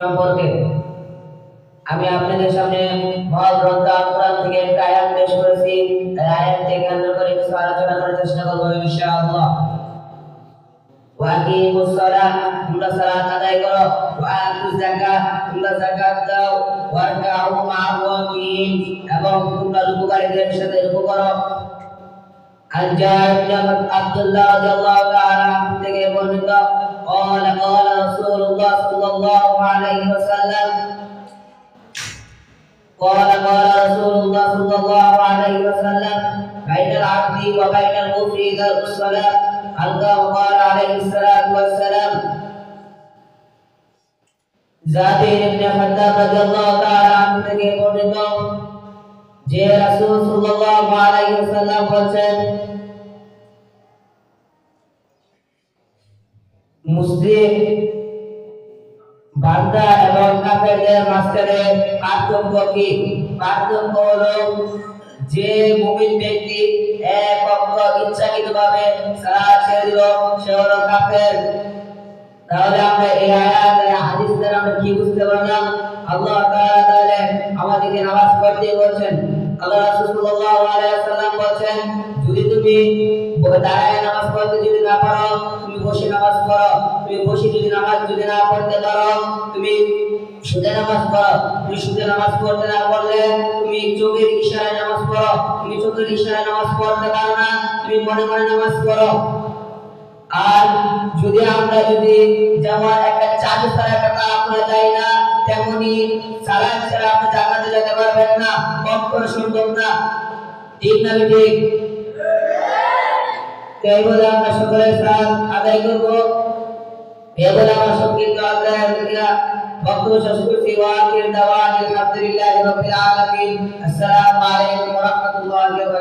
সম্পর্কে আমি আপনাদের সামনে মহাগ্রন্থ আল কোরআন থেকে একটা আয়াত পেশ করেছি এই আয়াতকে কেন্দ্র করে কিছু আলোচনা করার চেষ্টা করবো ইনশাআল্লাহ ওয়াকিমুস সালাহ তোমরা সালাত আদায় করো ওয়াতুজ যাকাত তোমরা যাকাত দাও ওয়ারকাউ মা'আর রাকিন এবং তোমরা রুকুকারীদের সাথে রুকু করো عن جابر بن عبد الله رضي الله تعالى عنه থেকে বর্ণিত قال قال رسول الله صلى الله عليه وسلم قال قال رسول الله صلى الله عليه وسلم بين العبد وبين الكفر ترك الصلاة ألقاه قال عليه الصلاة والسلام জাবির ইবনে খাত্তাব রাদিয়াল্লাহু তাআলা আনহু থেকে বর্ণিত যে রাসূল সাল্লাল্লাহু আলাইহি ওয়াসাল্লাম বলেন মুসলিম বান্দা এবং কাফেরদের মাঝখানে পার্থক্য কি? পার্থক্য হলো যে মুমিন ব্যক্তি এক অক্ষ ইচ্ছাকৃতভাবে সালাত ছেড়ে দিল, সে হলো কাফের। তাহলে আমরা এই আয়াত, এই হাদিস দ্বারা আমরা কি বুঝতে পারলাম? আল্লাহ তাআলা তাহলে আমাদেরকে নামাজ পড়তে বলছেন। আল্লাহ রাসূল সাল্লাল্লাহু আলাইহি ওয়াসাল্লাম বলেন যদি তুমি দাঁড়ায় নামাজ পড়তে যদি না পারো, তুমি বসে নামাজ পড়ো। তুমি বসে যদি নামাজ যদি না পড়তে পারো, তুমি সুদে নামাজ পড়ো। তুমি সুদে নামাজ পড়তে না পারলে তুমি চোখের ইশারায় নামাজ পড়ো। তুমি চোখের ইশারায় নামাজ পড়তে পারো না, তুমি মনে মনে নামাজ পড়ো। আর যদি আমরা যদি যেমন একটা চালু একটা তালা খোলা যায় না, তেমনি সালাদ ছাড়া আপনি জান্নাতে যেতে পারবেন না, কখনো সম্ভব না। ঠিক না ঠিক তো এই বলে আমরা সকলের সাথ আদায় করব? এই বলে আমার সংক্ষিপ্ত আদায় বক্তব্য শেষ করছি ওয়াকির দাওয়ান আলহামদুলিল্লাহি রাব্বিল আলামিন। আসসালামু আলাইকুম ওয়া ওয়া